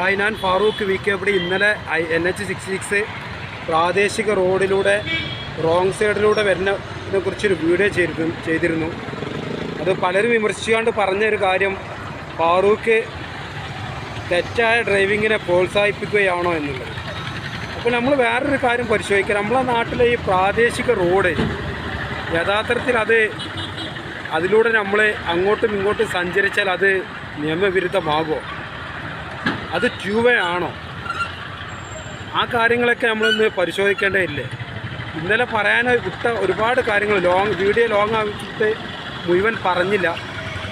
Hi ഞാൻ Farooq V K ഇവിടെ ഇന്നലെ എൻ എച്ച് സിക്സ് സിക്സ് പ്രാദേശിക റോഡിലൂടെ റോങ് സൈഡിലൂടെ വരുന്നതിനെ കുറിച്ചൊരു വീഡിയോ ചെയ്തിരുന്നു ചെയ്തിരുന്നു. അത് പലരും വിമർശിച്ചുകൊണ്ട് പറഞ്ഞൊരു കാര്യം ഫാറൂഖ് തെറ്റായ ഡ്രൈവിങ്ങിനെ പ്രോത്സാഹിപ്പിക്കുകയാണോ എന്നുള്ളത്. അപ്പോൾ നമ്മൾ വേറൊരു കാര്യം പരിശോധിക്കുക നമ്മളെ നാട്ടിലെ ഈ പ്രാദേശിക റോഡ് യഥാർത്ഥത്തിൽ അത് അതിലൂടെ നമ്മൾ അങ്ങോട്ടും ഇങ്ങോട്ടും സഞ്ചരിച്ചാൽ അത് നിയമവിരുദ്ധമാകുമോ? അത് ട്യൂവേ ആണോ ആ കാര്യങ്ങളൊക്കെ നമ്മളൊന്ന് പരിശോധിക്കേണ്ടതില്ലേ? ഇന്നലെ പറയാൻ വിട്ട ഒരുപാട് കാര്യങ്ങൾ ലോങ് വീഡിയോ ലോങ് ആയിട്ട് മുഴുവൻ പറഞ്ഞില്ല.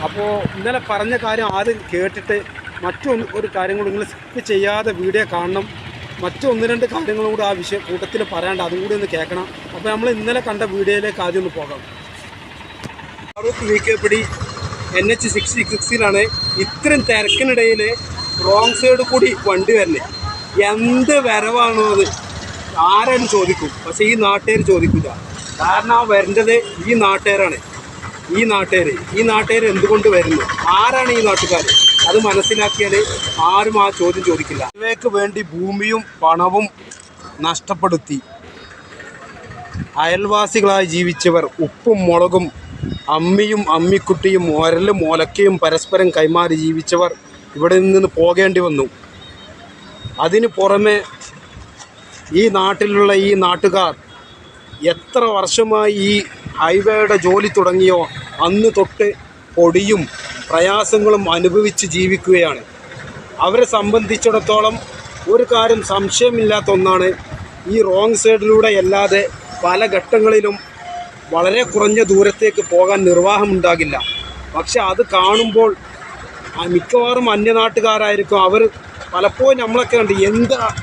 അപ്പോൾ ഇന്നലെ പറഞ്ഞ കാര്യം ആദ്യം കേട്ടിട്ട് മറ്റൊന്ന് ഒരു കാര്യം കൂടി നിങ്ങൾ സ്കിപ്പ് ചെയ്യാതെ വീഡിയോ കാണണം. മറ്റൊന്ന് രണ്ട് കാര്യങ്ങളും കൂടി ആ വിഷയ കൂട്ടത്തിൽ പറയാണ്ട് അതും കൂടി ഒന്ന് കേൾക്കണം. അപ്പോൾ നമ്മൾ ഇന്നലെ കണ്ട വീഡിയോയിലേക്ക് ആദ്യം ഒന്ന് പോകാം. ഫാറൂഖ് വി കെ പിടി എൻ എച്ച് സിക്സ് സിക്സിലാണ് ഇത്രയും തിരക്കിനിടയിൽ റോങ് സൈഡ് കൂടി വണ്ടി വരണേ എന്ത് വരവാണോ അത്? ആരും ചോദിക്കും. പക്ഷെ ഈ നാട്ടുകാർ ചോദിക്കില്ല കാരണം ആ വരേണ്ടത് ഈ നാട്ടുകാരാണ്. ഈ നാട്ടുകാർ ഈ നാട്ടുകാർ എന്തുകൊണ്ട് വരുന്നു? ആരാണ് ഈ നാട്ടുകാർ അത് മനസ്സിലാക്കിയാൽ ആരും ആ ചോദ്യം ചോദിക്കില്ല. ഇവയ്ക്ക് വേണ്ടി ഭൂമിയും പണവും നഷ്ടപ്പെടുത്തി. അയൽവാസികളായി ജീവിച്ചവർ ഉപ്പും മുളകും അമ്മിയും അമ്മിക്കുട്ടിയും ഒരലും ഒലക്കയും പരസ്പരം കൈമാറി ജീവിച്ചവർ ഇവിടെ നിന്ന് പോകേണ്ടി വന്നു. അതിന് പുറമെ ഈ നാട്ടിലുള്ള ഈ നാട്ടുകാർ എത്ര വർഷമായി ഈ ഹൈവേയുടെ ജോലി തുടങ്ങിയോ അന്ന് തൊട്ട് പൊടിയും പ്രയാസങ്ങളും അനുഭവിച്ച് ജീവിക്കുകയാണ്. അവരെ സംബന്ധിച്ചിടത്തോളം ഒരു കാര്യം സംശയമില്ലാത്ത ഒന്നാണ്. ഈ റോങ് സൈഡിലൂടെ അല്ലാതെ പല ഘട്ടങ്ങളിലും വളരെ കുറഞ്ഞ ദൂരത്തേക്ക് പോകാൻ നിർവാഹമുണ്ടാകില്ല. പക്ഷെ അത് കാണുമ്പോൾ മിക്കവാറും അന്യനാട്ടുകാരായിരിക്കും. അവർ പലപ്പോഴും നമ്മളൊക്കെ ഉണ്ട് എന്താ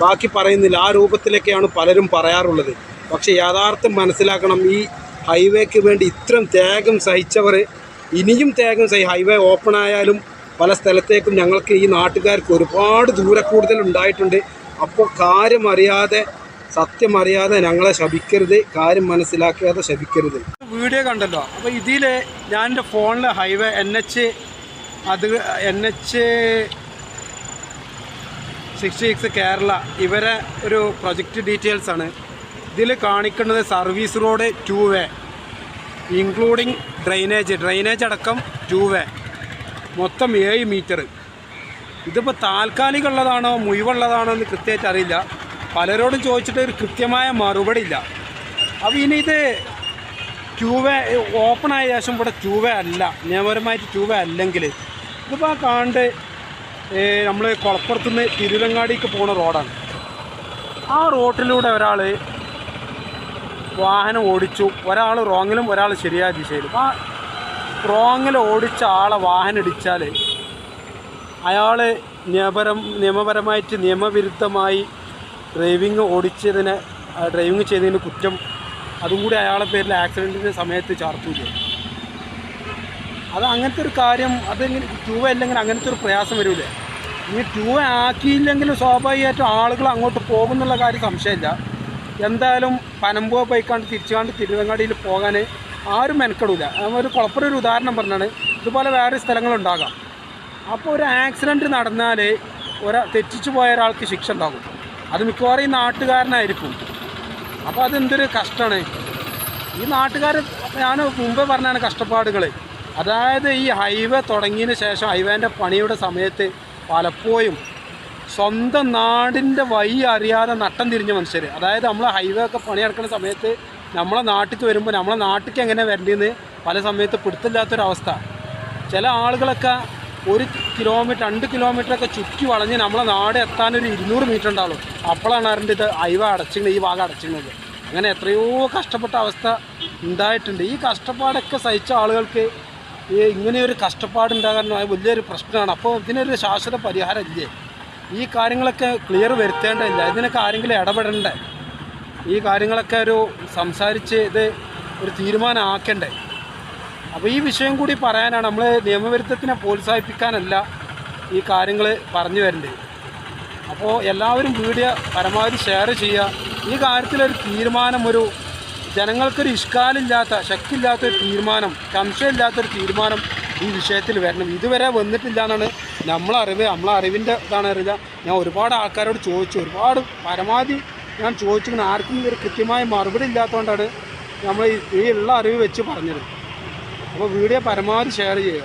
ബാക്കി പറയുന്നില്ല. ആ രൂപത്തിലൊക്കെയാണ് പലരും പറയാറുള്ളത്. പക്ഷെ യാഥാർത്ഥ്യം മനസ്സിലാക്കണം. ഈ ഹൈവേക്ക് വേണ്ടി ഇത്രയും ത്യാഗം സഹിച്ചവർ ഇനിയും ത്യാഗം സഹി ഹൈവേ ഓപ്പൺ ആയാലും പല സ്ഥലത്തേക്കും ഞങ്ങൾക്ക് ഈ നാട്ടുകാർക്ക് ഒരുപാട് ദൂരെ കൂടുതൽ ഉണ്ടായിട്ടുണ്ട്. അപ്പോൾ കാര്യം അറിയാതെ സത്യം അറിയാതെ ഞങ്ങളെ ശപിക്കരുത്. കാര്യം മനസ്സിലാക്കാതെ ശപിക്കരുത്. വീഡിയോ കണ്ടല്ലോ. അപ്പോൾ ഇതിൽ ഞാൻ എന്റെ ഫോണിൽ ഹൈവേ എൻ എച്ച് അത് N H sixty six Kerala ഇവരെ ഒരു പ്രൊജക്റ്റ് ഡീറ്റെയിൽസ് ആണ്. ഇതിൽ കാണിക്കുന്നത് service road two way including drainage drainage അടക്കം ടു വേ മൊത്തം ഏഴ് മീറ്റർ ഇതിപ്പോൾ താൽക്കാലികമുള്ളതാണോ മുഴുവുള്ളതാണോ എന്ന് കൃത്യമായിട്ട് അറിയില്ല. പലരോടും ചോദിച്ചിട്ട് ഒരു കൃത്യമായ മറുപടി ഇല്ല. അപ്പോൾ ഇനി ഇത് ട്യൂവേ ഓപ്പൺ ആയ ശേഷം ഇവിടെ ട്യൂവേ അല്ല. നിയമപരമായിട്ട് ട്യൂവേ അല്ലെങ്കിൽ. ഇതിപ്പോൾ കാണ്ട് നമ്മൾ കുളപ്പുറത്തുനിന്ന് തിരുവങ്ങാടിക്ക് പോകുന്ന റോഡാണ്. ആ റോട്ടിലൂടെ ഒരാൾ വാഹനം ഓടിച്ചു. ഒരാൾ റോങ്ങിലും ഒരാൾ ശരിയായ ദിശയിലും. ആ റോങ്ങിൽ ഓടിച്ച ആളെ വാഹനം ഇടിച്ചാൽ അയാൾ നിയമപരം നിയമപരമായിട്ട് നിയമവിരുദ്ധമായി ഡ്രൈവിംഗ് ഓടിച്ചതിന് ഡ്രൈവിംഗ് ചെയ്തതിന് കുറ്റം അതും കൂടി അയാളെ പേരിൽ ആക്സിഡന്റിന്റെ സമയത്ത് ചാർജ് ചാർത്തൂല അത് അങ്ങനത്തെ ഒരു കാര്യം അതെങ്ങനെ ടൂ അല്ലെങ്കിൽ അങ്ങനത്തെ ഒരു പ്രയാസം വരില്ല ഈ ടൂ ആക്കിയില്ലെങ്കിൽ സ്വാഭാവികമായിട്ടും ആളുകൾ അങ്ങോട്ട് പോകുമെന്നുള്ള കാര്യം സംശയമില്ല. എന്തായാലും പനമ്പോ പോയിക്കാണ്ട് തിരിച്ചുകാണ്ട് തിരുവങ്ങാടിയിൽ പോകാൻ ആരും മെനക്കെടില്ല ഒരു കുഴപ്പമൊരു ഒരു ഉദാഹരണം പറഞ്ഞാണ് ഇതുപോലെ വേറെ സ്ഥലങ്ങളുണ്ടാകാം. അപ്പോൾ ഒരു ആക്സിഡന്റ് നടന്നാൽ ഒരാ തെറ്റിച്ചു പോയ ഒരാൾക്ക് ശിക്ഷ ഉണ്ടാകും. അത് മിക്കവാറും ഈ നാട്ടുകാരനായിരിക്കും. അപ്പോൾ അതെന്തൊരു കഷ്ടമാണ്. ഈ നാട്ടുകാർ ഞാൻ മുമ്പേ പറഞ്ഞാണ് കഷ്ടപ്പാടുകൾ അതായത് ഈ ഹൈവേ തുടങ്ങിയതിന് ശേഷം ഹൈവേന്റെ പണിയുടെ സമയത്ത് പലപ്പോഴും സ്വന്തം നാടിന്റെ വഴി അറിയാതെ നട്ടം തിരിഞ്ഞ മനുഷ്യർ അതായത് നമ്മൾ ഹൈവേ ഒക്കെ പണിയെടുക്കുന്ന സമയത്ത് നമ്മളെ നാട്ടിലേക്ക് വരുമ്പോൾ നമ്മളെ നാട്ടിലേക്ക് എങ്ങനെ വരേണ്ടതെന്ന് പല സമയത്ത് പിടുത്തില്ലാത്തൊരവസ്ഥ ചില ആളുകളൊക്കെ ഒരു കിലോമീറ്റർ രണ്ട് കിലോമീറ്ററൊക്കെ ചുറ്റി വളഞ്ഞ് നമ്മളെ നാട് എത്താൻ ഒരു ഇരുന്നൂറ് മീറ്റർ ഉണ്ടാവുള്ളൂ. അപ്പോഴാണ് അറിഞ്ഞത് ഇത് അയവ അടച്ചിരുന്നത് ഈ ഭാഗം അടച്ചിരുന്നത് അങ്ങനെ എത്രയോ കഷ്ടപ്പെട്ട അവസ്ഥ ഉണ്ടായിട്ടുണ്ട്. ഈ കഷ്ടപ്പാടൊക്കെ സഹിച്ച ആളുകൾക്ക് ഈ ഇങ്ങനെയൊരു കഷ്ടപ്പാടുണ്ടാകാൻ വലിയൊരു പ്രശ്നമാണ്. അപ്പോൾ ഇതിനൊരു ശാശ്വത പരിഹാരം ഇല്ലേ? ഈ കാര്യങ്ങളൊക്കെ ക്ലിയർ വരുത്തേണ്ടതില്ല. ഇതിനൊക്കെ ആരെങ്കിലും ഇടപെടണ്ടേ? ഈ കാര്യങ്ങളൊക്കെ ഒരു സംസാരിച്ച് ഇത് ഒരു തീരുമാനമാക്കണ്ടേ? അപ്പോൾ ഈ വിഷയം കൂടി പറയാനാണ് നമ്മൾ നിയമവിരുദ്ധത്തിനെ പ്രോത്സാഹിപ്പിക്കാനല്ല ഈ കാര്യങ്ങൾ പറഞ്ഞു വരേണ്ടത് അപ്പോൾ എല്ലാവരും വീഡിയോ പരമാവധി ഷെയർ ചെയ്യുക. ഈ കാര്യത്തിലൊരു തീരുമാനം ഒരു ജനങ്ങൾക്കൊരു ഇഷ്കാലില്ലാത്ത ശക്തിയില്ലാത്തൊരു തീരുമാനം സംശയമില്ലാത്തൊരു തീരുമാനം ഈ വിഷയത്തിൽ വരണം. ഇതുവരെ വന്നിട്ടില്ല എന്നാണ് നമ്മളെ അറിവ് നമ്മളെ അറിവിന്റെ ഇതാണ് അറിയില്ല ഞാൻ ഒരുപാട് ആൾക്കാരോട് ചോദിച്ചു. ഒരുപാട് പരമാവധി ഞാൻ ചോദിച്ചിങ്ങനെ ആർക്കും ഒരു കൃത്യമായ മറുപടി ഇല്ലാത്തതുകൊണ്ടാണ് നമ്മൾ ഈ ഉള്ള അറിവ് വെച്ച് പറഞ്ഞത്. അപ്പോൾ വീഡിയോ പരമാവധി ഷെയർ ചെയ്യുക.